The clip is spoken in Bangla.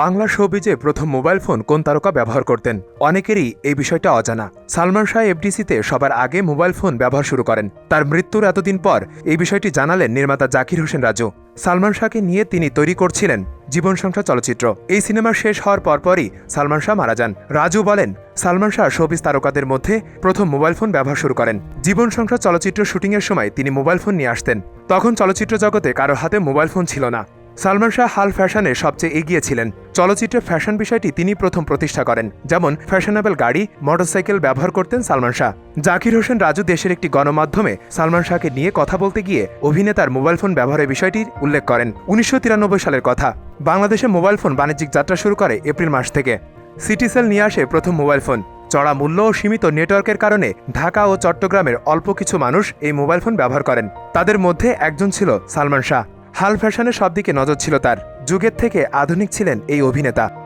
বাংলা শোবিজে প্রথম মোবাইল ফোন কোন তারকা ব্যবহার করতেন? অনেকেরই এই বিষয়টা অজানা। সালমান শাহ এফডিসিতে সবার আগে মোবাইল ফোন ব্যবহার শুরু করেন। তার মৃত্যুর এতদিন পর এই বিষয়টি জানালেন নির্মাতা জাকির হোসেন রাজু। সালমান শাহকে নিয়ে তিনি তৈরি করছিলেন জীবন সংখ্যা চলচ্চিত্র। এই সিনেমা শেষ হওয়ার পরপরই সালমান শাহ মারা যান। রাজু বলেন, সালমান শাহ শোবিজ তারকাদের মধ্যে প্রথম মোবাইল ফোন ব্যবহার শুরু করেন। জীবন সংখ্যা চলচ্চিত্র শুটিংয়ের সময় তিনি মোবাইল ফোন নিয়ে আসতেন। তখন চলচ্চিত্র জগতে কারও হাতে মোবাইল ফোন ছিল না। সালমান শাহ হাল ফ্যাশনে সবচেয়ে এগিয়ে ছিলেন। চলচ্চিত্রে ফ্যাশন বিষয়টি তিনি প্রথম প্রতিষ্ঠা করেন, যেমন ফ্যাশনেবল গাড়ি, মোটরসাইকেল ব্যবহার করতেন সালমান শাহ। জাকির হোসেন রাজু দেশের একটি গণমাধ্যমে সালমান শাহকে নিয়ে কথা বলতে গিয়ে অভিনেতার মোবাইল ফোন ব্যবহারের বিষয়টির উল্লেখ করেন। উনিশশো তিরানব্বই সালের কথা, বাংলাদেশে মোবাইল ফোন বাণিজ্যিক যাত্রা শুরু করে এপ্রিল মাস থেকে। সিটিসেল নিয়ে আসে প্রথম মোবাইল ফোন। চড়া মূল্য ও সীমিত নেটওয়ার্কের কারণে ঢাকা ও চট্টগ্রামের অল্প কিছু মানুষ এই মোবাইল ফোন ব্যবহার করেন। তাদের মধ্যে একজন ছিল সালমান শাহ। হাল ফ্যাশনের সব দিকে নজর ছিল তার। যুগের থেকে আধুনিক ছিলেন এই অভিনেতা।